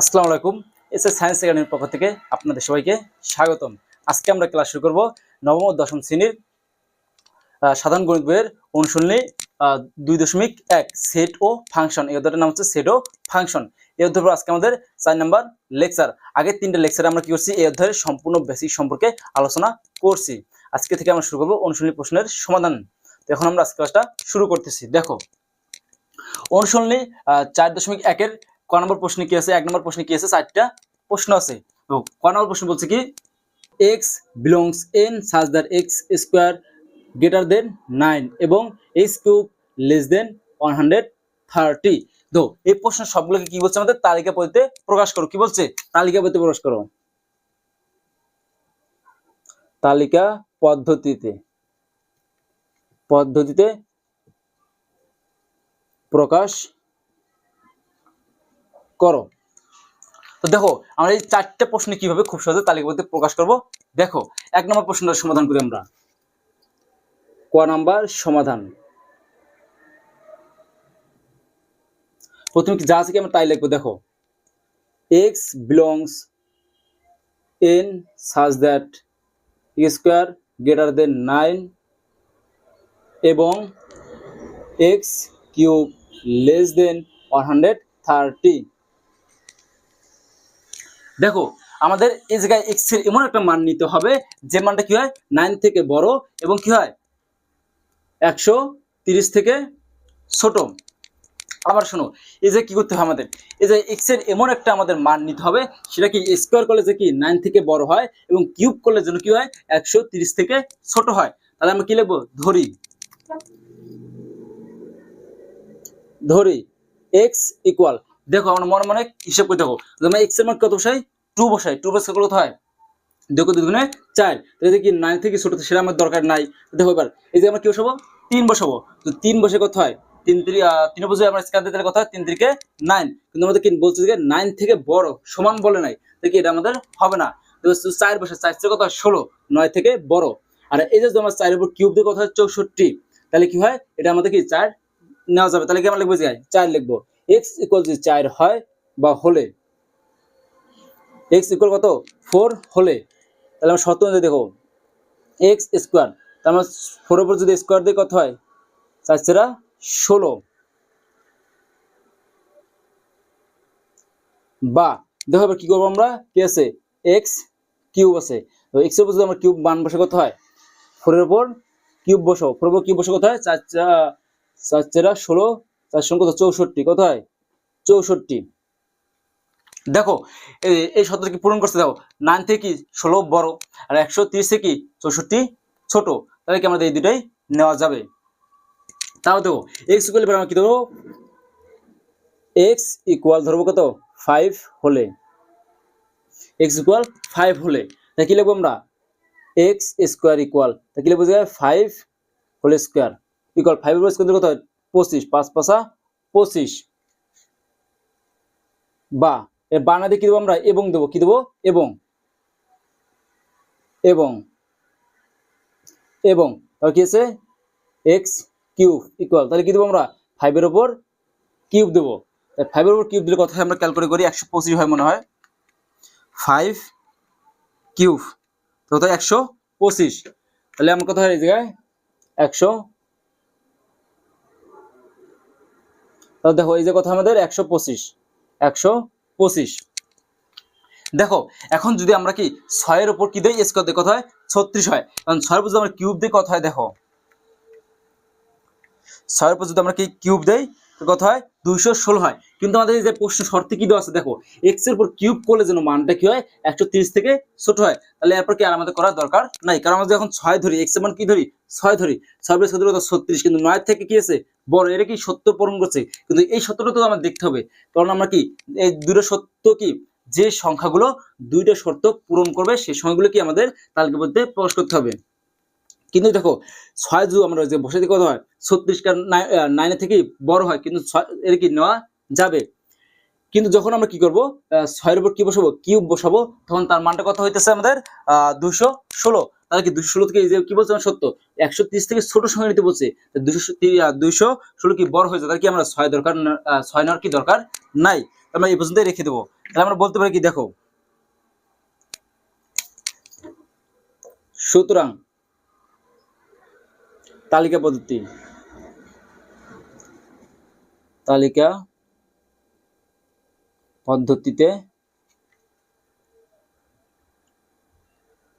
আসসালামু আলাইকুম, S S science একাডেমির পক্ষ থেকে আপনাদের সবাইকে স্বাগতম। আজকে আমরা ক্লাস শুরু করব নবম ও দশম শ্রেণির সাধারণ গণিত বইয়ের অনুশীলনী দুই দশমিক এক, সেট ও ফাংশন। এই অধ্যায়টার নাম হচ্ছে সেট ও ফাংশন। এই অধ্যায়ের পর আজকে আমাদের চার নাম্বার লেকচার। আগের তিনটে লেকচারে আমরা কি করছি? এই অধ্যায়ের সম্পূর্ণ বেসিক সম্পর্কে আলোচনা করছি। আজকে থেকে আমরা শুরু করব অনুশীলনী প্রশ্নের সমাধান। তো এখন আমরা আজকে ক্লাসটা শুরু করতেছি। দেখো, অনুশীলনী চার দশমিক একের ক নম্বর প্রশ্নে কি আছে? এক নম্বর প্রশ্নে কি আছে? চারটা প্রশ্ন আছে। তো ক নম্বর প্রশ্ন বলছে কি x belongs N such that x square greater than nine এবং x cube less than one hundred thirty তো এই প্রশ্ন সবগুলোকে কি বলছে আমাদের? তালিকা পদ্ধতিতে প্রকাশ করো। কি বলছে? তালিকা পদ্ধতিতে প্রকাশ করো। তালিকা পদ্ধতিতে পদ্ধতিতে প্রকাশ করো। তো দেখো, আমরা এই চারটে প্রশ্ন কীভাবে খুব সহজে তালিকাবদ্ধ প্রকাশ করব? দেখো, এক নম্বর প্রশ্নটার সমাধান করি আমরা। ক নাম্বার সমাধান। প্রথমে যা আছে কি আমরা তাই লিখব, দেখো। X belongs N such that square greater than nine এবং x cube less than one hundred thirty দেখো, আমাদের এই জায়গায় এক্সের এমন একটা মান নিতে হবে, যে মানটা কি হয়? নাইন থেকে বড় এবং কি হয়? একশো তিরিশ থেকে ছোট। আবার শোনো, এই যে কি করতে হবে আমাদের? এই যে এক্সের এমন একটা আমাদের মান নিতে হবে, সেটা কি স্কোয়ার করলে যে কি নাইন থেকে বড় হয় এবং কিউব করলে যেন কি হয়? একশো তিরিশ থেকে ছোট হয়। তাহলে আমরা কি লিখব? ধরি। ধরি। এক্স ইকুয়াল দেখো, আমরা মনে মনে হিসাব করে দেখো আমরা এক্সের মান কত বসাই? টু বসাই টু বসে কত হয়? দেখো দুগুণে চার। তাহলে কি নাইন থেকে ছোট, সেটা আমার দরকার নাই। দেখো এবার, এই যে আমরা কি বসাবো? তিন বসাবো। তো তিন বসে কত হয়? তিন তিরি তিন বসে আমরা স্কার দিতে হয়? তিন তিরিকে নাইন কিন্তু আমাদের কি বলছে যে নাইন থেকে বড়, সমান বলে নাই। দেখি এটা আমাদের হবে না। চার বসে চার থেকে হয়? ষোলো। নয় থেকে বড়। আর এই যে আমার চারের উপর কিউব দিয়ে কত হয়? চৌষট্টি। তাহলে কি হয়? এটা আমাদের কি চার নেওয়া যাবে। তাহলে কি আমরা লিখব যে চার লিখব? এক্স ইকুয়াল যদি চার হয় বা হলে। এক্স ইকুয়াল কত? ফোর হলে। তাহলে আমরা শর্ত অনুযায়ী দেখো এক্স স্কোয়ার তার মানে ফোর উপর যদি স্কোয়ার দিয়ে কত হয়? চার চেরা ষোলো। বা দেখো এবার কি করব আমরা? কি আছে? এক্স কিউব আছে। তো এক্সের উপর যদি আমরা কিউব মান বসে কত হয়? ফোরের উপর কিউব বসো ফোরের উপর কিউব বসে কত হয়? চার চার, চেরা, ষোলো চার সঙ্গে কত চৌষট্টি কত হয় চৌষট্টি। দেখো, এই- শব্দটা কি পূরণ করতে দাও নাইন থেকে কি ষোলো বড়, আর একশো তিরিশ থেকে চৌষট্টি ছোট? তাহলে কি আমাদের এই দুটাই নেওয়া যাবে? তাও দেখো এক্স ইকুয়াল আমরা কি ধরবো? এক্স ইকুয়াল ধরবো কত? ফাইভ হলে। এক্স ইকুয়াল ফাইভ হলে। তাই কি লিখব আমরা? এক্স স্কোয়ার ইকুয়াল তাই কি লিখব five whole square equal five whole square কত? পঁচিশ, পাঁচ পাঁচা পঁচিশ। বা, এর বানা দিয়ে কি দেবো আমরা? এবং দেবো। কি দেবো? এবং। এবং। এবং। তাহলে কি আছে? X cube equal. তাহলে কি দেবো আমরা? ফাইভের ওপর কিউব দেবো। ফাইভের ওপর কিউব দিলে কথা আমরা ক্যালকুলেট করি, একশো পঁচিশ হয় মনে হয়। Five cube. তো একশো পঁচিশ। তাহলে আমার কথা হয় এই জায়গায়? একশো তাহলে দেখো, এই যে কথা আমাদের একশো পঁচিশ একশো পঁচিশ। দেখো, এখন যদি আমরা কি ছয়ের উপর কি দিই? স্কোয়ার দিয়ে কথা হয়? ছত্রিশ হয়। কারণ ছয়ের উপর যদি আমরা কিউব দিই কথা হয়? দেখো, ছয়ের উপর যদি আমরা কি কিউব দেই? কত হয়? দুইশো ষোলো হয়। কিন্তু আমাদের যে প্রশ্ন শর্তে কি দেওয়া আছে, দেখো এক্সের উপর কিউব করলে যেন মানটা কি হয়? একশো থেকে ছোট হয়। তাহলে এরপর কি আর আমাদের করার দরকার নাই? কারণ আমরা যখন ছয় ধরি এক্সের মান কি ধরি? ছয় ধরি। ছয় প্লাস কত? ছত্রিশ। কিন্তু নয় থেকে কি আছে? বড়। এটা কি সত্য পূরণ করছে? কিন্তু এই সত্যটা তো আমার দেখতে হবে। কারণ আমরা কি, এই দুটো সত্য কি? যে সংখ্যাগুলো দুইটা শর্ত পূরণ করবে সেই সংখ্যাগুলো কি আমাদের তালিকা মধ্যে প্রকাশ করতে হবে। কিন্তু দেখো, ছয় যদি আমরা যে বসে কত হয়? ছত্রিশ নাইনে থেকে বড় হয়, কিন্তু এর কি নেওয়া যাবে? কিন্তু যখন আমরা কি করব? ছয়ের উপর কি বসাবো? কিউব বসাবো, তখন তার মানটা কত হইতেছে আমাদের? দুশো ষোলো। তাহলে কি দুশো ষোলো থেকে যে কি বলছে সত্য একশো তিরিশ থেকে ছোট সংখ্যা নিতে বলছে। দুশো দুইশো ষোলো কি বড় হয়েছে? তাহলে কি আমরা ছয় দরকার ছয় নেওয়ার কি দরকার নাই? আমরা এই পর্যন্তই রেখে দেবো। তাহলে আমরা বলতে পারি কি, দেখো, সুতরাং তালিকা পদ্ধতি। তালিকা পদ্ধতিতে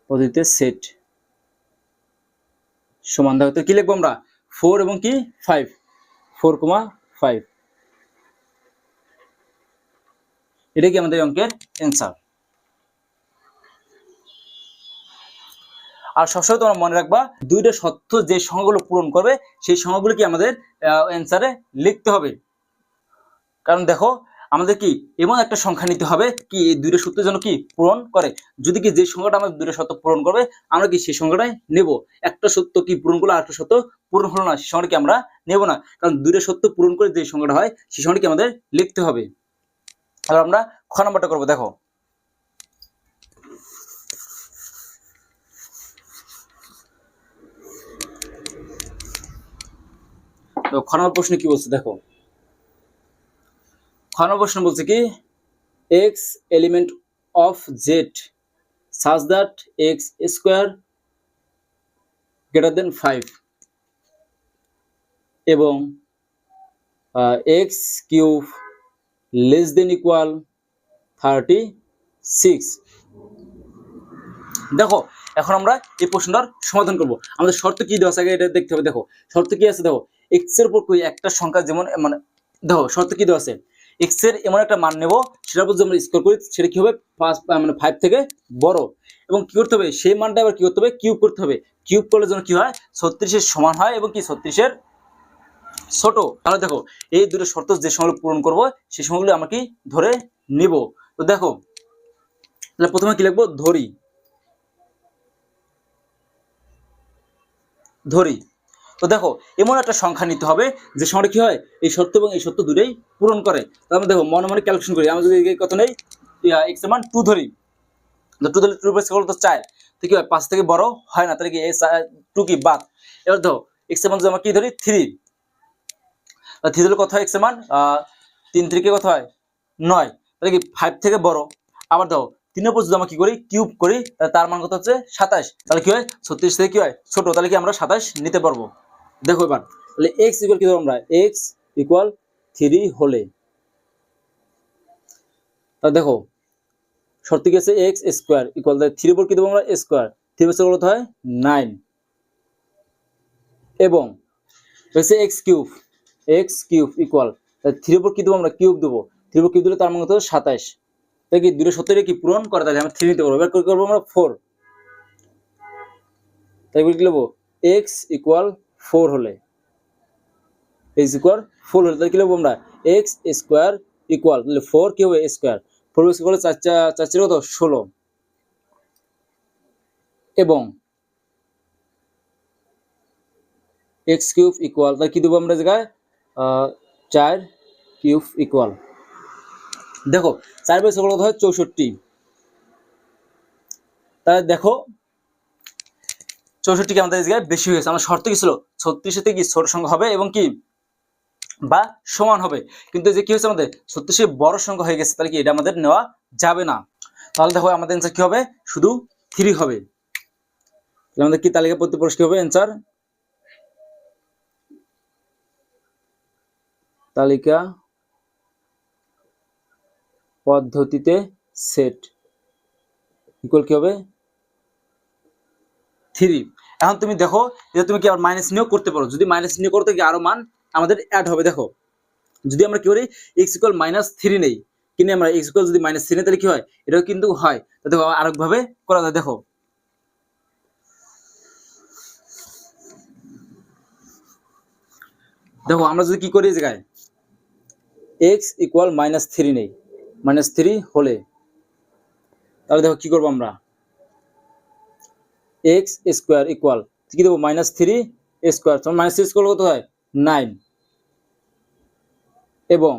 পদ্ধতিতে সেট সমান দেখো তো কি লিখব আমরা? ফোর এবং কি? ফাইভ ফোর কমা ফাইভ এটা কি আমাদের অঙ্কের অ্যান্সার আর সবসময় তোমরা মনে রাখবা, দুইটা সত্য যে সংখ্যাগুলো পূরণ করবে, সেই সংখ্যাগুলো কি আমাদের অ্যান্সারে লিখতে হবে। কারণ দেখো, আমাদের কি এমন একটা সংখ্যা নিতে হবে কি এই দুইটা সত্য যেন কি পূরণ করে। যদি কি যে সংখ্যাটা আমাদের দুইটা সত্য পূরণ করবে, আমরা কি সেই সংখ্যাটাই নেব। একটা সত্য কি পূরণ করল, আরেকটা সত্য পূরণ হলো না, সেই সংখ্যাটা কি আমরা নেব না। কারণ দুইটা সত্য পূরণ করে যে সংখ্যাটা হয়, সেই সংখ্যাটা কি আমাদের লিখতে হবে। আর আমরা খ নাম্বারটা করব, দেখো। তো খ নম্বর প্রশ্ন কি বলছে? দেখো। খ নম্বর প্রশ্ন বলছে কি x element of Z such that x square greater than five এবং x cube less than equal thirty six দেখো, এখন আমরা এই প্রশ্নটার সমাধান করব। আমাদের শর্ত কি দেওয়া আছে এটা দেখতে হবে। দেখো, শর্ত কি আছে? দেখো এক্সের উপর একটা সংখ্যা যেমন মানে দেখো, শর্ত কি দেওয়া আছে? এক্সের এমন একটা মান নেব, সেটার উপর আমরা স্কোর করি, সেটা কি হবে? পাঁচ মানে ফাইভ থেকে বড়। এবং কি করতে হবে? সেই মানটা আবার কি করতে হবে? কিউব করতে হবে। কিউব করলে যেন কি হয়? ছত্রিশের সমান হয় এবং কি ছত্রিশের ছোট। তাহলে দেখো, এই দুটো শর্ত যে সময়গুলো পূরণ করব, সেই সময়গুলো আমরা কি ধরে নিব? তো দেখো, তাহলে প্রথমে কি লিখব? ধরি। ধরি। তো দেখো, এমন একটা সংখ্যা নিতে হবে যে সংখ্যাটা কি হয়? এই সত্য এবং এই সত্য দুটোই পূরণ করে। তারপরে দেখো, মনে মনে ক্যালকুলেশন করি। আমরা যদি কত নেই? এক্স মান টু ধরি। টু ধরলে টু প্লাস তো চার। তো কি হয়? পাঁচ থেকে বড় হয় না। তাহলে কি টু কি বাদ? এবার দেখো এক্স মান যদি আমরা কি ধরি? থ্রি থ্রি ধরলে কত হয়? এক্স মান তিন থেকে কত হয়? নয়। তাহলে কি ফাইভ থেকে বড়। আবার দেখো, তিনের উপর যদি আমরা কি করি? কিউব করি তার মান কত হচ্ছে? সাতাশ। তাহলে কি হয়? ছত্রিশ থেকে কি হয়? ছোট। তাহলে কি আমরা সাতাশ নিতে পারব? দেখো এবার, তাহলে এক্স ইকুয়াল কি আমরা? এক্স ইকুয়াল থ্রি হলে, তা দেখো শর্ত কি আছে এক্স স্কোয়ার ইকুয়াল থ্রি উপর কি দেবো আমরা? স্কোয়ার থ্রি বছর কত হয় নাইন এবং হচ্ছে x cube x cube equal three উপর কি দেবো আমরা? কিউব দেবো। থ্রি উপর কিউব দিলে তার মান কত সাতাশ তাই কি দুটো সত্তরে কি পূরণ করে? তাহলে আমরা থ্রি নিতে পারব। এবার করব আমরা? ফোর তাই বলি কি লিখব? এক্স ইকুয়াল ফোর হলে। এক্স ইকুয়াল ফোর হলে, তাহলে কি লিখব আমরা? এক্স স্কোয়ার ইকুয়াল তাহলে ফোর কি হবে স্কোয়ার ফোর স্কোয়ার চার চার চার চার, কত? ষোলো। এবং এক্স কিউব ইকুয়াল তাহলে কি দেবো আমরা জায়গায়? চার কিউব ইকুয়াল দেখো, চার ষোলো কত হয়? চৌষট্টি। তাহলে দেখো চৌষট্টিকে আমাদের জায়গায় বেশি হয়েছে। আমার শর্ত কি ছিল? ছত্রিশে থেকে ছোট সংখ্যা হবে এবং কি? বা সমান হবে। কিন্তু যে কি হয়েছে আমাদের? ছত্রিশে বড় সংখ্যা হয়ে গেছে, তাহলে কি এটা আমাদের নেওয়া যাবে না? তাহলে দেখো আমাদের অ্যান্সার কি হবে? শুধু থ্রি হবে। আমাদের কি তালিকা পদ্ধতি পুরস্কার হবে? অ্যান্সার তালিকা পদ্ধতিতে সেট ইকুয়াল কি হবে? থ্রি। এখন তুমি দেখো যে তুমি কি আবার মাইনাস নিয়েও করতে পারো। যদি মাইনাস নিয়ে করতে কি আরও মান আমাদের অ্যাড হবে, দেখো। যদি আমরা কি করি এক্স ইকুয়াল মাইনাস থ্রি নেই কিন্তু আমরা এক্স ইকুয়াল যদি মাইনাস থ্রি নেই, তাহলে কি হয়? এটাও কিন্তু হয়। দেখো আরেকভাবে করা যায়, দেখো। দেখো, আমরা যদি কি করি জায়গায় এক্স ইকুয়াল মাইনাস থ্রি নেই। মাইনাস থ্রি হলে। তাহলে দেখো, কি করব আমরা? এক্স স্কোয়ার ইকুয়াল, কি দেবো? মাইনাস থ্রি স্কোয়ার তখন মাইনাস থ্রি স্কোয়ার কত হয়? নাইন। এবং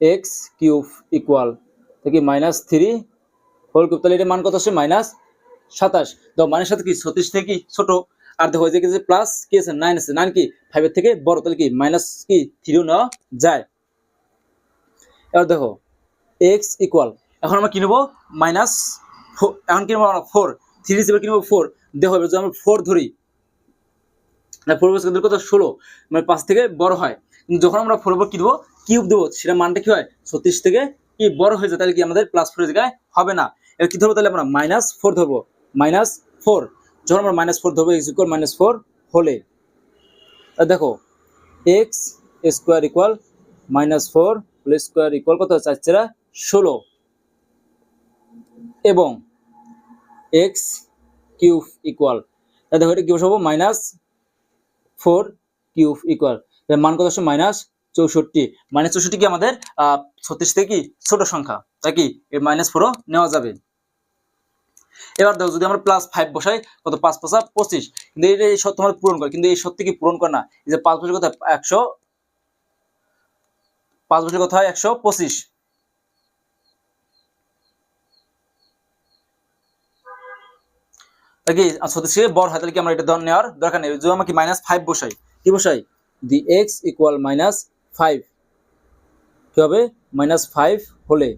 এক্স কিউব ইকুয়াল কি মাইনাস থ্রি হোল কিউব, তাহলে এটা মান কত আসছে মাইনাস সাতাশ। তো মাইনাস সাথে কি? ছত্রিশ থেকে কি? ছোট। আর দেখো যে প্লাস কি আছে? নাইন আছে। নাইন কি? ফাইভের থেকে বড়, তাহলে কি? মাইনাস কি? থ্রিও নেওয়া যায়। এবার দেখো, এক্স ইকুয়াল, এখন আমরা কি নেব? মাইনাস এখন কি নেব? আমরা ফোর থ্রি হিসেবে কিনবো ফোর দেখো যদি আমরা ফোর ধরি ফোর বছর কত? ষোলো মানে পাঁচ থেকে বড় হয়। কিন্তু যখন আমরা ফোর উপর কি দেবো কিউব দেবো সেটা মানটা কি হয়? ছত্রিশ থেকে কি বড় হয়ে যায়, তাহলে কি আমাদের প্লাস ফোর জায়গায় হবে না। এবার কি ধরবো তাহলে আমরা? মাইনাস ফোর ধরবো। মাইনাস ফোর যখন আমরা মাইনাস ফোর ধরবো এক্স ইকুয়াল মাইনাস ফোর হলে দেখো x square equal minus four square equal কত? চারা ষোলো। এবং এক্স কিউব ইকুয়াল তা দেখো এটা কি বসাবো মাইনাস ফোর কিউব ইকুয়াল মান কত আসছে? মাইনাস চৌষট্টি। মাইনাস চৌষট্টি কি আমাদের ছত্রিশ থেকে কি? ছোট সংখ্যা। তাই কি? মাইনাস ফোরও নেওয়া যাবে। এবার দেখো, যদি আমরা প্লাস ফাইভ বসাই, কত? পাঁচ, পাঁচা পঁচিশ। কিন্তু এটা এই সত্য পূরণ করে, কিন্তু এই সত্যি কি পূরণ করে না? যে পাঁচ বছর কথা একশো, পাঁচ বছর কথা একশো পঁচিশ। কি ছত্রিশে বড় হয়, তাহলে কি আমরা এটা ধর নেওয়ার দরকার নেই? যদি আমরা কি মাইনাস ফাইভ বসাই, কি বসাই? দি এক্স ইকুয়াল মাইনাস ফাইভ কি হবে? মাইনাস ফাইভ হলে,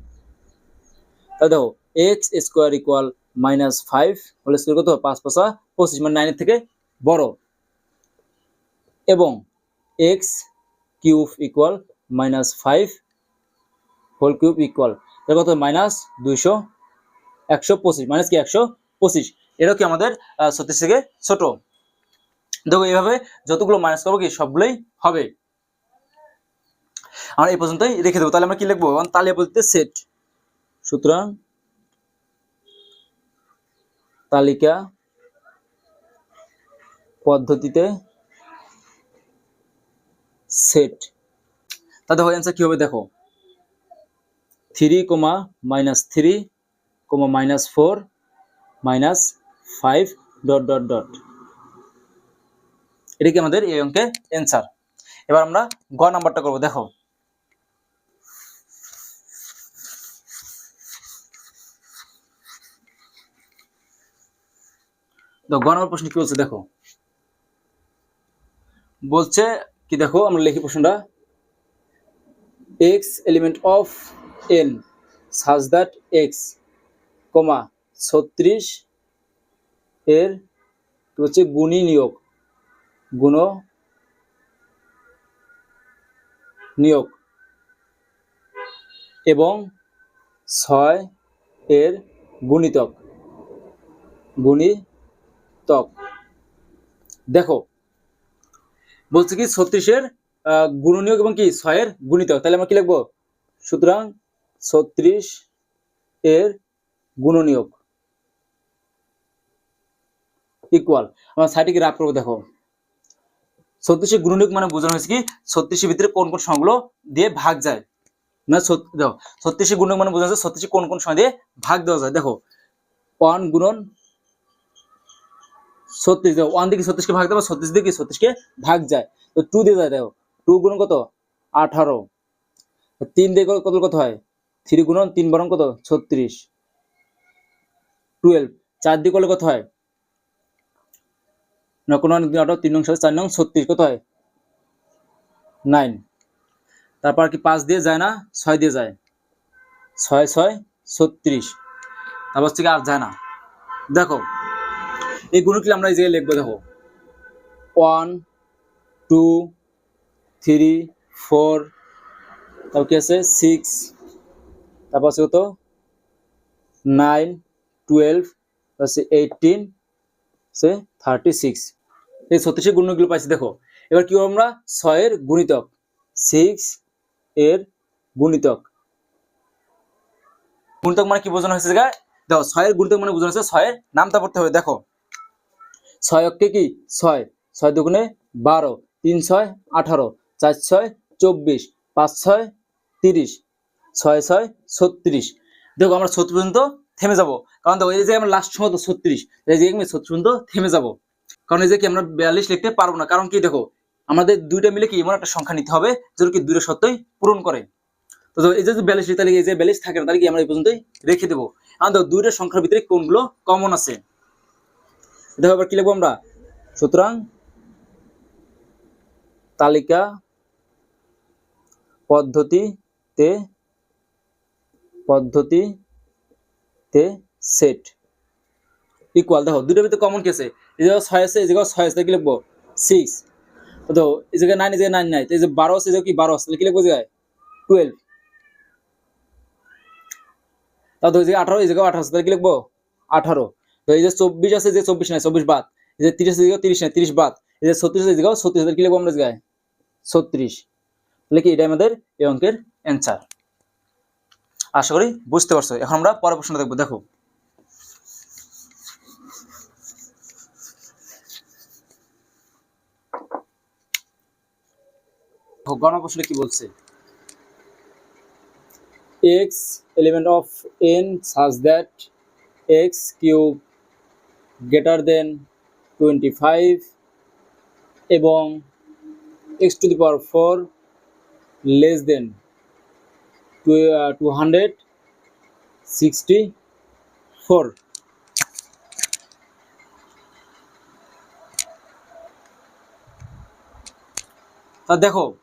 তাহলে দেখো x square equal minus five হলে স্কোয়ার কত? পাঁচ পাঁচা পঁচিশ মানে নাইনের থেকে বড়। এবং x cube equal minus five whole cube equal তাহলে কত? মাইনাস দুইশো, একশো পঁচিশ। মাইনাস কি একশো পঁচিশ? এটাও কি আমাদের ছত্রিশ থেকে ছোট? দেখো, এইভাবে যতগুলো মাইনাস করব কি, সবগুলোই হবে। আমরা এই পর্যন্তই রেখে দেবো। তাহলে আমরা কি লিখব? তালিয়া বলতে সেট সুতরাং তালিকা পদ্ধতিতে সেট তা দেখো অ্যান্সার কি হবে দেখো? Three comma minus three comma minus four minus five dot dot dot এটা কি আমাদের এই অঙ্কের অ্যান্সার এবার আমরা গ নাম্বারটা করব, দেখো। তো গ নম্বর প্রশ্ন কি বলছে, দেখো। বলছে কি, দেখো, আমরা লিখি প্রশ্নটা। X element of N such that x comma ছত্রিশ এর হচ্ছে গুণী নিয়োগ। গুণ নিয়োগ। এবং ছয় এর গুণিতক। গুণিতক। দেখো, বলছে কি, ছত্রিশের গুণনীয়ক এবং কি, ছয়ের গুণিতক। তাহলে আমরা কি লিখব? সুতরাং ছত্রিশ এর গুণনীয়ক। ইকুয়াল আমরা সাইডে রাফ করব, দেখো। ছত্রিশে গুণনীয়ক মানে বোঝানো হয়েছে কি? ছত্রিশের ভিতরে কোন কোন সংখ্যাগুলো দিয়ে ভাগ যায়? মানে দেখো, ছত্রিশে গুণনীয়ক মানে বোঝানো হচ্ছে ছত্রিশে কোন কোন সংখ্যা দিয়ে ভাগ দেওয়া যায়। দেখো ওয়ান গুণন ছত্রিশ, দেখো ওয়ান দিকে ছত্রিশকে ভাগ দেবো? ছত্রিশ দিকে ছত্রিশকে ভাগ যায়? তো টু দিয়ে যায়, দেখো। টু গুণন কত? আঠারো। তিন দিয়ে কত কত হয়? থ্রি গুণন তিন বরং কত? ছত্রিশ। টুয়েলভ চার দিয়ে করলে কত হয়? নকন আঠারো, তিন নং চার নং, ছত্রিশ, কত হয়? নাইন। তারপর কি পাঁচ দিয়ে যায় না, ছয় দিয়ে যায়। ছয় ছয়, ছত্রিশ। তারপর থেকে আর যায় না। দেখো, এই গুণগুলি আমরা এই জায়গায় লিখব, দেখো। ওয়ান, টু, থ্রি, ফোর, তারপর কি আছে? সিক্স, তারপর আছে কত? নাইন, টুয়েলভ আছে এইটিন আছে থার্টি সিক্স। এই ছত্রিশের গুণগুলো পাইছি, দেখো। এবার কি আমরা? ছয়ের গুণিতক। সিক্স এর গুণিতক। গুণিতক মানে কি বোঝানো হয়েছে দেখো, ছয়ের গুণিতক মানে বোঝানো হয়েছে ছয়ের নামটা পড়তে হবে, দেখো। ছয় অক্ষে কি? ছয়। ছয় দুগুণে বারো। তিন ছয় আঠারো। চার ছয় চব্বিশ। পাঁচ ছয় তিরিশ। ছয় ছয় ছত্রিশ। দেখো, আমরা ছত্রিশ পর্যন্ত থেমে যাব। কারণ দেখো, এই যে আমরা লাস্ট সময় তো ছত্রিশ। এই যে আমি ছত্রিশ পর্যন্ত থেমে যাব। কারণ এই যে কি আমরা বিয়াল্লিশ লিখতে পারব না, কারণ কি দেখো, আমাদের দুইটা মিলে কি এমন একটা সংখ্যা নিতে হবে যেটা কি দুইটা সত্যই পূরণ করে। তো এই যে বিয়াল্লিশ তাহলে এই যে বিয়াল্লিশ থাকে না, তাহলে কি আমরা এই পর্যন্তই রেখে দেবো। কারণ দেখো দুইটা সংখ্যার ভিতরে কোনগুলো কমন আছে? দেখো, এবার কি লিখব আমরা? সুতরাং তালিকা পদ্ধতিতে পদ্ধতিতে সেট ইকুয়াল দেখো দুটোর ভিতরে কমন কেসে এই ছয় আছে ছয় আছে কি সিক্স তো নাইন নাইন নাই তো এই যে বারো আছে কি বারো আছে? কি টুয়েলভ আঠারো আঠারো আছে কি আঠারো। তো এই যে চব্বিশ আছে যে চব্বিশ নাই, চব্বিশ বাদ। এই যে তিরিশ জায়গায় তিরিশ নাই, তিরিশ বাদ। এই যে ছত্রিশ ছত্রিশ কি লিখব আমরা ছত্রিশ। তাহলে কি আমাদের এই অঙ্কের অ্যান্সার আশা করি বুঝতে পারছ। এখন আমরা পরের প্রশ্নটা দেখব। দেখো গণপ্রশ্নে কি বলছে x element of n such that x cube greater than 25 এবং x to the power 4 less than uh, 264 তা দেখো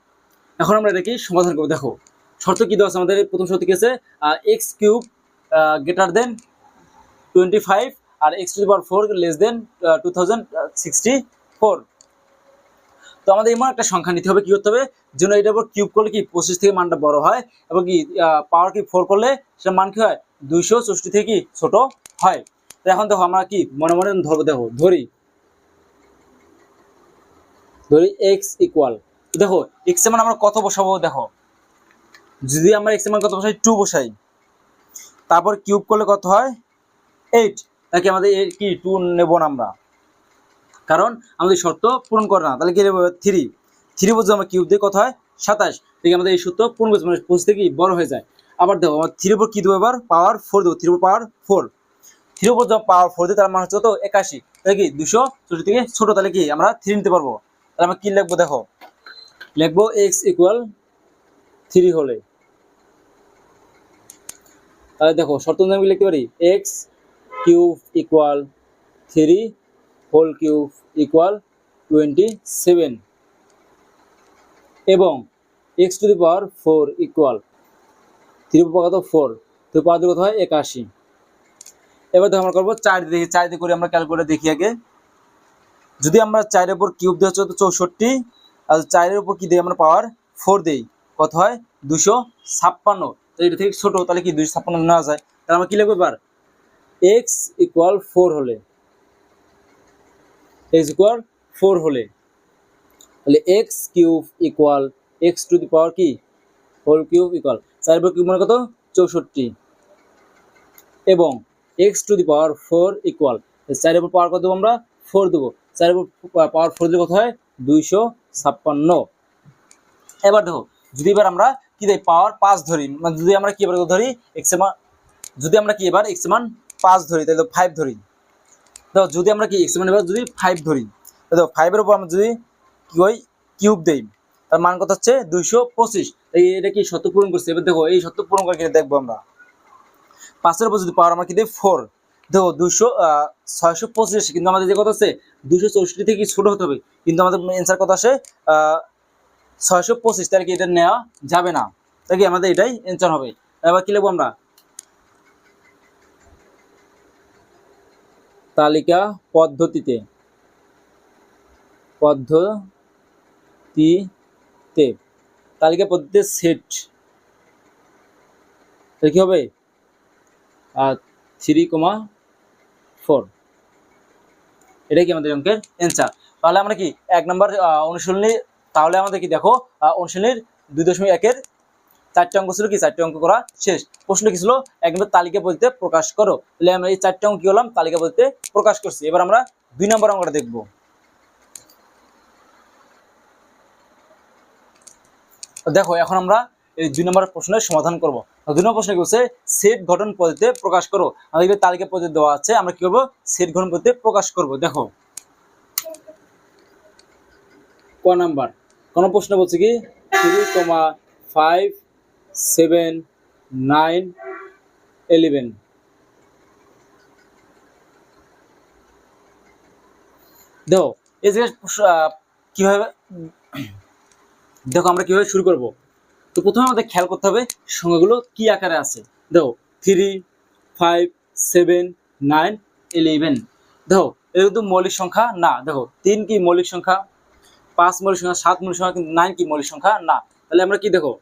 এখন আমরা এটাকে সমাধান করব। দেখো, শর্ত কি দেওয়া আমাদের? প্রথম শর্ত কি আছে? X cube greater than twenty five R x to power four less than two thousand sixty four তো আমাদের এমন একটা সংখ্যা নিতে হবে, কি করতে হবে? যেন এটার উপর কিউব করলে কি? পঁচিশ থেকে মানটা বড় হয় এবং কি পাওয়ার কি ফোর করলে সেটা মান কি হয়? দুইশো চৌষট্টি থেকে কি ছোট হয়। তো এখন দেখো, আমরা কি মনে মনে ধরবো, দেখো, ধরি। ধরি এক্স ইকুয়াল দেখো এক্সের মান আমরা কত বসাবো? দেখো, যদি আমরা এক্সের মান কত বসাই? টু বসাই। তারপর কিউব করলে কত হয়? এইট নাকি আমাদের কি টু নেব না আমরা? কারণ আমাদের শর্ত পূরণ করে না। তাহলে কি থ্রি থ্রি বলতে আমরা কিউব দিয়ে কত হয়? সাতাশ। থেকে আমাদের এই শর্ত পূর্ণ করছে মানে পঁচিশ থেকে বড় হয়ে যায়। আবার দেখো, আমার থ্রির উপর কি দেবো এবার? পাওয়ার ফোর দেবো থ্রির উপর পাওয়ার ফোর থ্রির উপর যখন পাওয়ার ফোর দিই তার মান হচ্ছে তো একাশি। তাহলে কি, দুশো চল্লিশ থেকে ছোটো, তাহলে কি আমরা থ্রি নিতে পারব? তাহলে আমরা কি লিখব দেখো? লিখব এক্স ইকুয়াল থ্রি হলে। তাহলে দেখো, শর্ত অনুযায়ী আমি লিখতে পারি x cube equal three whole cube equal twenty seven এবং x to the power four equal three কত? ফোর থ্রি পাওয়ার কত হয়? একাশি। এবার দেখো, আমরা করব চার দেখি, চার দিয়ে করে আমরা ক্যালকুলেটর দেখি আগে। যদি আমরা চারের উপর কিউব দিয়ে হচ্ছে চৌষট্টি। চারের উপর কি দিই? আমরা পাওয়ার ফোর দিই। কত হয়? দুশো ছাপ্পান্ন। তো এটা থেকে ছোটো, তাহলে কি দুশো ছাপ্পান্ন নেওয়া যায়? তাহলে আমরা কি লিখব এবার? এক্স ইকুয়াল ফোর হলে এক্স ইকুয়াল ফোর হলে, তাহলে x cube equal x to the power কি? হোল কিউব ইকুয়াল চারের উপর কিউব মানে কত? চৌষট্টি। এবং x to the power four equal চারের উপর পাওয়ার কত দেবো আমরা? ফোর দেবো। চারের উপর পাওয়ার ফোর দিলে কত হয়? দুইশো ছাপ্পান্ন। এবার দেখো, যদি এবার আমরা কি দেই? পাওয়ার পাঁচ ধরি। মানে যদি আমরা কি এবার ধরি? এক্স মান, যদি আমরা কি এবার এক্স মান পাঁচ ধরি, তাহলে ফাইভ ধরি। দেখো, যদি আমরা কি এক্স মান এবার যদি ফাইভ ধরি দেখো ফাইভের উপর আমরা যদি কি কিউব দেই। তার মান কত হচ্ছে? দুইশো পঁচিশ। এটা কি সত্য পূরণ করছে? এবার দেখো, এই সত্য পূরণ করে কিনে দেখব আমরা? পাঁচের উপর যদি পাওয়ার আমরা কি দিই? ফোর দেখো দুশো ছয়শো পঁচিশ, কিন্তু আমাদের যে কথা আছে? দুশো চৌষট্টি থেকে ছোট হতে হবে। কিন্তু আমাদের অ্যান্সার কত আসে? ছয়শো পঁচিশ, তাহলে কি এটা নেওয়া যাবে না? তাই কি আমাদের এটাই অ্যান্সার হবে। এবার কি লিখব আমরা? তালিকা পদ্ধতিতে। পদ্ধতিতে। তালিকা পদ্ধতিতে সেট তাহলে কি হবে? থ্রি কমা ফোর এটাই কি আমাদের অঙ্কের অ্যান্সার তাহলে আমরা কি এক নম্বর অনুশীলনী, তাহলে আমাদের কি দেখো অনুশীলনীর দুই দশমিক একের চারটে অঙ্ক ছিল কি? অঙ্ক করা শেষ। প্রশ্ন কি ছিল? এক নম্বর তালিকা পদ্ধতিতে প্রকাশ করো। তাহলে আমরা এই চারটে অঙ্ক কি হলাম? তালিকা পদ্ধতিতে প্রকাশ করছি। এবার আমরা দুই নম্বর অঙ্কটা দেখব। দেখো, এখন আমরা এই দুই নম্বর প্রশ্নের সমাধান করব। দুই নম্বর প্রশ্ন কি বলছে, সেট গঠন পদ্ধতিতে প্রকাশ করো। আমাদের তালিকা পদ্ধতি দেওয়া আছে, আমরা কি করব, সেট গঠন পদ্ধতিতে প্রকাশ করব। দেখো। ক নাম্বার? কোন প্রশ্ন বলছে কি three comma five seven nine eleven দেখো, এই যে কীভাবে, দেখো আমরা কীভাবে শুরু করব। তো প্রথমে আমাদের খেয়াল করতে হবে সংখ্যাগুলো কি আকারে আছে। দেখো three five seven nine eleven দেখো এটা কিন্তু মৌলিক সংখ্যা না। দেখো, তিন কি মৌলিক সংখ্যা? পাঁচ মৌলিক সংখ্যা, সাত মৌলিক সংখ্যা, কিন্তু নাইন কি মৌলিক সংখ্যা? না। তাহলে আমরা কি দেখো?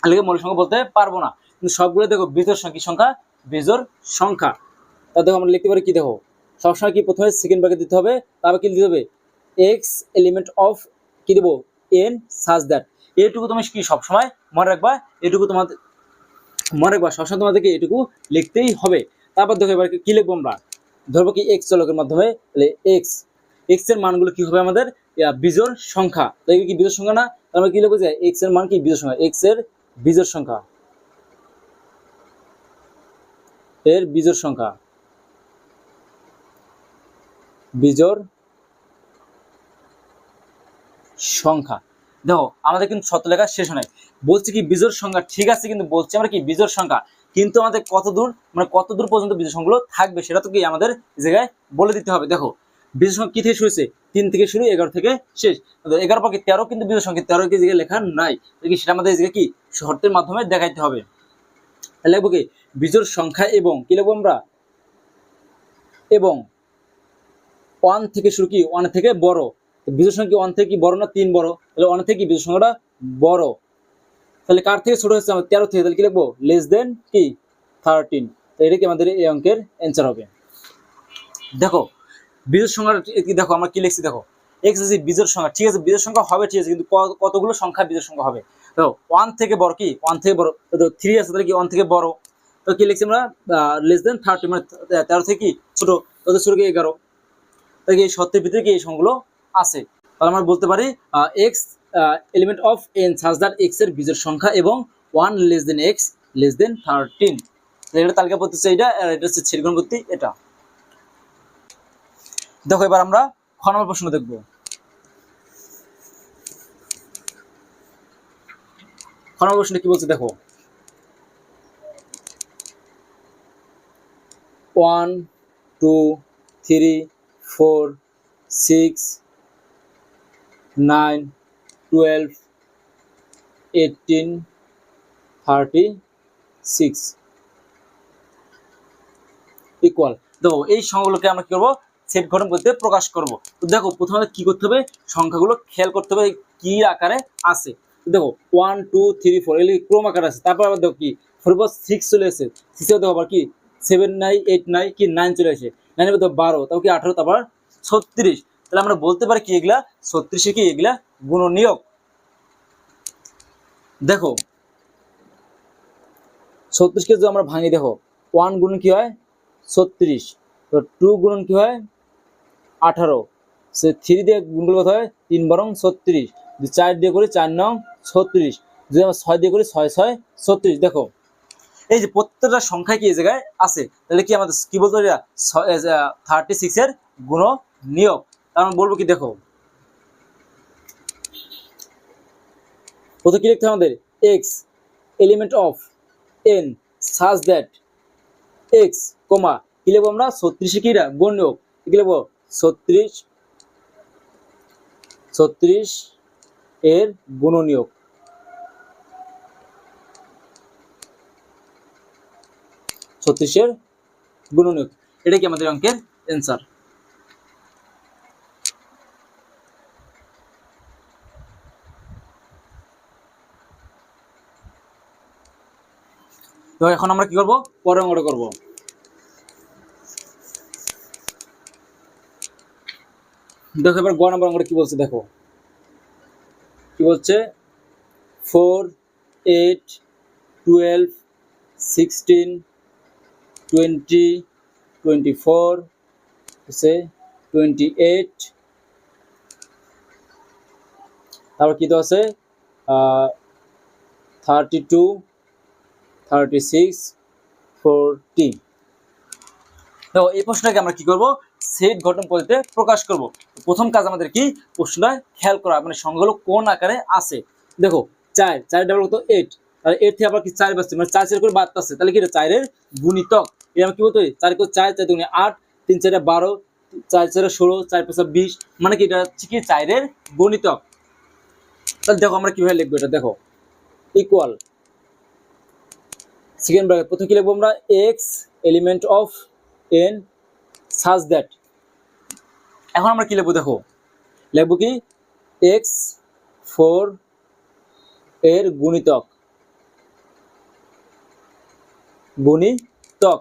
তাহলে মৌলিক সংখ্যা বলতে পারব না। কিন্তু সবগুলো দেখো বিজোর সংখ্যা। সংখ্যা? বিজোর সংখ্যা। তা দেখো আমরা লিখতে পারি কি দেখো? সবসময় কি প্রথমে সেকেন্ড ব্র্যাকেট দিতে হবে, তারপর কি দিতে হবে? এক্স এলিমেন্ট অফ কি দেবো? এন সাজ দ্যাট এটুকু তুমি কি সবসময় মনে রাখবা? এটুকু তোমাদের মনে রাখবা, সবসময় তোমাদেরকে এটুকু লিখতেই হবে। তারপর দেখো এবার কি লিখব আমরা? ধরবো কি এক্স চলকের মাধ্যমে, তাহলে এক্স এক্সের মানগুলো কি হবে আমাদের? বিজোড় সংখ্যা। তাই কি বিজোড় সংখ্যা না? তাহলে কি লিখব যে এক্সের মান কি বিজোড় সংখ্যা? এক্সের বিজোড় সংখ্যা। এর বিজোড় সংখ্যা। বিজোড় সংখ্যা। দেখো, আমাদের কিন্তু শত লেখা শেষ হয়। বলছি কি, বিজোড় সংখ্যা ঠিক আছে, কিন্তু বলছি আমরা কি, বিজোড় সংখ্যা। কিন্তু আমাদের কত দূর মানে কত দূর পর্যন্ত বিজোড় সংখ্যাগুলো থাকবে, সেটা তো কি আমাদের জায়গায় বলে দিতে হবে। দেখো, বিজোড় সংখ্যা কি থেকে শুরু হয়েছে? তিন থেকে শুরু, এগারো থেকে শেষ। এগারো পাখি তেরো, কিন্তু বিজোড় সংখ্যা তেরো কি জায়গায় লেখা নাই। সেটা আমাদের জায়গায় কি? শর্তের মাধ্যমে দেখাইতে হবে। লিখব কি, বিজোড় সংখ্যা এবং কি লিখব আমরা? এবং ওয়ান থেকে শুরু কি? ওয়ান থেকে বড়। তো সংখ্যা ওয়ান থেকে বড় না তিন বড়? তাহলে ওয়ান থেকে কি বিজোড় সংখ্যাটা বড়। তাহলে কার থেকে ছোট হচ্ছে তেরো থেকে, তাহলে কি লিখব? লেস দেন কি? থার্টিন তো এটা কি আমাদের এই অঙ্কের অ্যান্সার হবে। দেখো, বিজোড় সংখ্যাটা কি দেখো, আমরা কি লিখছি দেখো? এক্স আছে বিজোড় সংখ্যা। ঠিক আছে, বিজোড় সংখ্যা হবে, ঠিক আছে, কিন্তু কতগুলো সংখ্যা বিজোড় সংখ্যা হবে? তো ওয়ান থেকে বড় কি? ওয়ান থেকে বড়। থ্রি আছে, তাহলে কি ওয়ান থেকে বড়? তো কি লিখছি আমরা? লেস দেন থার্টি মানে তেরো থেকে কি? ছোট। তাদের ছোট কি এগারো? কি এই সত্যের ভিতরে কি এই সংখ্যাগুলো আছে। তাহলে আমরা বলতে পারি x element of N such that এক্সের বীজের সংখ্যা এবং one less than x less than thirteen এটা তালিকা পড়তেছে এটা এটা হচ্ছে ছেড়গুণ করতে এটা। দেখো, এবার আমরা খ নম্বর প্রশ্ন দেখব। খ নম্বর প্রশ্নটা কি বলছে, দেখো। One two three four six nine, twelve, eighteen, thirty, six. Equal দেখো, এই সংখ্যাগুলোকে আমরা কি করব? সেট গঠন করতে প্রকাশ করব। তো দেখো, প্রথমে কি করতে হবে? সংখ্যাগুলো খেয়াল করতে হবে কি আকারে আছে। দেখো ওয়ান টু থ্রি ফোর এগুলি ক্রম আকারে আছে। তারপর আবার দেখো কি? ফোর পর সিক্স চলে এসে সিক্সে দেখো আবার কি? সেভেন নাই এইট নাই কি? নাইন চলে আসে নাইনের দেখো বারো তারপর কি আঠারো, তারপর ছত্রিশ। তাহলে আমরা বলতে পারি কি এগুলা? ছত্রিশে কি? এগুলা গুণনীয়ক। দেখো ছত্রিশকে যদি আমরা ভাঙি, দেখো ওয়ান গুণ কি হয়? ছত্রিশ। তো টু গুণন কি হয়? আঠারো। সে থ্রি দিয়ে গুণ করলে কত হয়? তিন বরং ছত্রিশ। যদি চার দিয়ে করি চার নং ছত্রিশ। যদি আমরা ছয় দিয়ে করি ছয় ছয়, ছত্রিশ। দেখো, এই যে প্রত্যেকটা সংখ্যা কি এই জায়গায় আছে? তাহলে কি আমাদের, কি বলতে পারি থার্টি সিক্সের গুণ নিয়োগ তার মানে বলব কি, দেখো। প্রথমে কি লিখতে হবে আমাদের? X element of N such that x comma, কি লিখব আমরা? ছত্রিশে কি গুণ নিয়োগ। কি লিখব? ছত্রিশ ছত্রিশ এর গুণনীয়ক ছত্রিশের গুণনীয়ক এটা কি আমাদের অঙ্কের অ্যান্সার তো এখন আমরা কি করব? পরের অঙ্কটা করব। দেখো এবার গ নম্বর অঙ্কটা কি বলছে দেখো। কি বলছে? Four eight twelve sixteen twenty twenty four হচ্ছে টোয়েন্টি এইট তারপর কি তো আছে? থার্টি টু দেখো, এই প্রশ্নটাকে আমরা কি করব? সেট গঠন পদ্ধতিতে প্রকাশ করব। প্রথম কাজ আমাদের কি? প্রশ্নটা খেয়াল করা মানে সংখ্যাগুলো কোন আকারে আছে? দেখো, চার চার ডাবল কত? এইট তাহলে এইট থেকে আবার কি চার বাজছে মানে চার চার করে বাড়তেছে তাহলে কি এটা চারের গুণিতক? এটা আমরা কি বলতে? চার করে চার চার দুগুণে আট, তিন চারে বারো, চার চারে ষোলো, চার পাঁচে বিশ মানে কি এটা হচ্ছে কি? চারের গুণিতক। তাহলে দেখো আমরা কীভাবে লিখব এটা? দেখো ইকুয়াল সেকেন্ড ব্র্যাকেট প্রথমে কি লিখব আমরা? X element of N such that এখন আমরা কি লিখব দেখো? লিখব কি? এক্স ফোর এর গুণিতক। গুণিতক।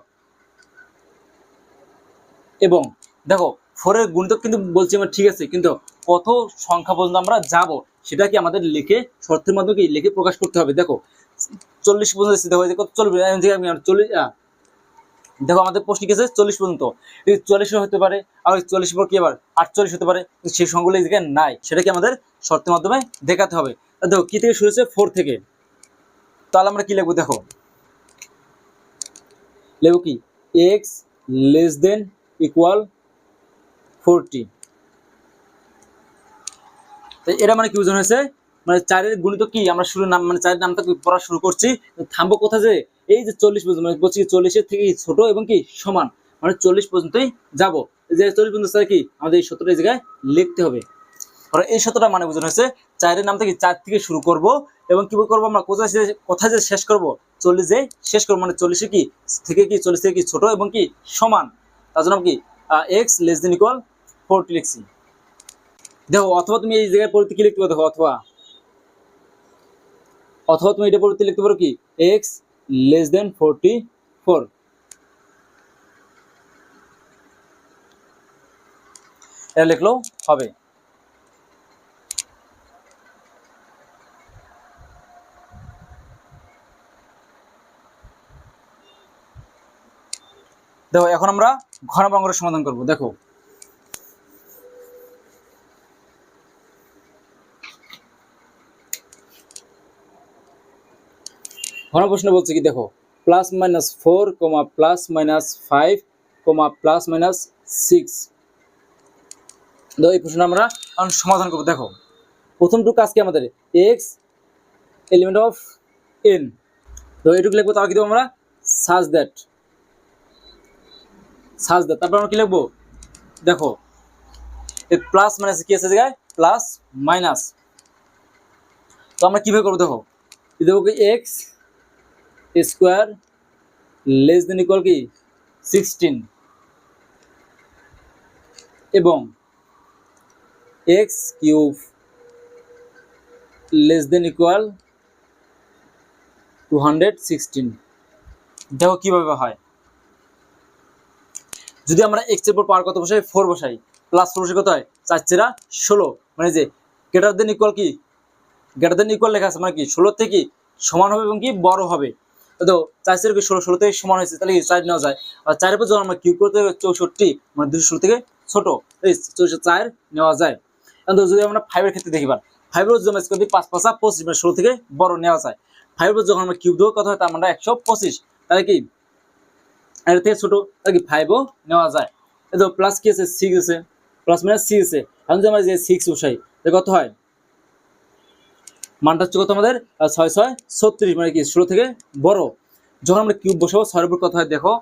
এবং দেখো ফোরের গুণিতক কিন্তু বলছি আমরা, ঠিক আছে, কিন্তু কত সংখ্যা পর্যন্ত আমরা যাব, সেটা কি আমাদের লিখে, শর্তের মাধ্যমে লিখে প্রকাশ করতে হবে? দেখো চল্লিশ পর্যন্ত দেখো এই কত আমি চল্লিশ দেখো আমাদের প্রশ্ন কি আছে? চল্লিশ পর্যন্ত। এই চল্লিশ হতে পারে, আর চল্লিশ পর কি আবার? আটচল্লিশ হতে পারে। সেই সংখ্যাগুলো এই জায়গায় নাই। সেটা কি আমাদের শর্তের মাধ্যমে দেখাতে হবে। দেখো, কি থেকে শুরু হচ্ছে ফোর থেকে। তাহলে আমরা কি লিখব? দেখো। লিখব কি? X less than equal forty এটা মানে কি বোঝানো হয়েছে? মানে চারের গুণিত কি? আমরা শুরু নাম মানে চারের নামটা পড়া শুরু করছি? থামবো কোথায় যে? এই যে চল্লিশ পর্যন্ত মানে বলছি চল্লিশের থেকে ছোট এবং কি সমান? মানে চল্লিশ পর্যন্তই যাব। যে চল্লিশ পর্যন্ত স্যার কি? আমাদের এই এই জায়গায় লিখতে হবে। এই সত্যটা মানে বোঝানো হয়েছে, চারের নাম থেকে চার থেকে শুরু করব এবং কি করব আমরা? কোথায় কোথায় যে শেষ করব? চল্লিশে শেষ করব মানে চল্লিশে কি থেকে কি চল্লিশ থেকে কি ছোট এবং কি সমান? তার জন্য কি x less than equal forty লিখছি। দেখো, অথবা তুমি এই জায়গায় পড়তে কি লিখতে পারো? দেখো, অথবা অথবা তুমি এটা পরিবর্তে লিখতে পারো কি? X less than forty four এটা লিখলেও হবে। দেখো, এখন আমরা ঘন বঙ্গের সমাধান করব। দেখো ঘন প্রশ্ন বলছে কি, দেখো plus minus four comma plus minus five comma plus minus six এই প্রশ্ন আমরা সমাধান করব। দেখো প্রথমটুকু কাজ কি আমাদের এক্স এলিমেন্ট অফ এন তো এটুকু লিখব, তারপর কি দেবো আমরা? সাজ দ্যাট সাজ দ্যাট তারপর আমরা কি লিখব? দেখো, এই প্লাস মাইনাস কি আছে জায়গায়? প্লাস মাইনাস তো আমরা কীভাবে করব, দেখো দেবো কি x square less than equal কি? সিক্সটিন। এবং x cube less than equal two hundred sixteen. দেখো কীভাবে হয়। যদি আমরা এক্সের উপর পাওয়ার কত বসাই? ফোর বসাই। প্লাস ফোর বসে কত হয়? চার ষোলো। মানে যে গ্রেটার দেন ইকুয়াল কি? গ্রেটার দেন ইকুয়াল লেখা আছে মানে কি? ষোলো থেকে সমান হবে এবং কি? বড় হবে। তো চার চেরা কি ষোলো ষোলো থেকে সমান হয়েছে, তাহলে চার নেওয়া যায়? আর চারের পর যখন আমরা কিউ করতে চৌষট্টি মানে দুশো ষোলো থেকে ছোট চার নেওয়া যায়। এখন তো যদি আমরা ফাইভের ক্ষেত্রে দেখিবার ফাইভের যদি আমরা স্কোয়ার দিই, পাঁচ, পাঁচা পঁচিশ মানে ষোলো থেকে বড় নেওয়া যায়। ফাইভের যখন আমরা কিউব দেবো, কত হয়? তার মানে একশো পঁচিশ। তাহলে কি? এর থেকে ছোট, তাহলে কি ফাইভও নেওয়া যায়। এই তো প্লাস কি আছে? সিক্স আছে। প্লাস মাইনাস সিক্স আছে। এখন যদি আমরা যে সিক্স বসাই, তাহলে কত হয়? মানটা হচ্ছে কত আমাদের? ছয় ছয় ছত্রিশ মানে কি ষোলো থেকে বড়। যখন আমরা কিউব বসাবো, ছয়ের উপর কত হয়, দেখো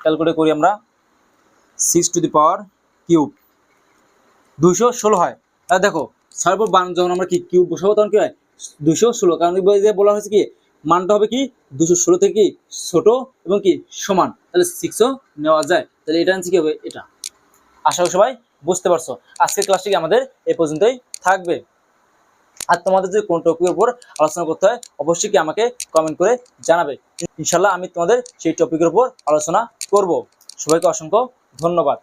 ক্যালকুলেট করি আমরা six to the power cube দুইশো ষোলো হয়। তাহলে দেখো, ছয়ের উপর বান যখন আমরা কি কিউব বসাবো, তখন কি হয়? দুইশো ষোলো। কারণ বলা হয়েছে কি, মানটা হবে কি? দুশো ষোলো থেকে কি ছোট এবং কি সমান। তাহলে সিক্সও নেওয়া যায়। তাহলে এটা আনছি কি হবে? এটা। আশা করি সবাই বুঝতে পারছ। আজকের ক্লাসটি আমাদের এ পর্যন্তই থাকবে। আর তোমাদের যদি কোন টপিকের উপর আলোচনা করতে হয়, অবশ্যই কি আমাকে কমেন্ট করে জানাবে। ইনশাল্লাহ আমি তোমাদের সেই টপিকের উপর আলোচনা করব। সবাইকে অসংখ্য ধন্যবাদ।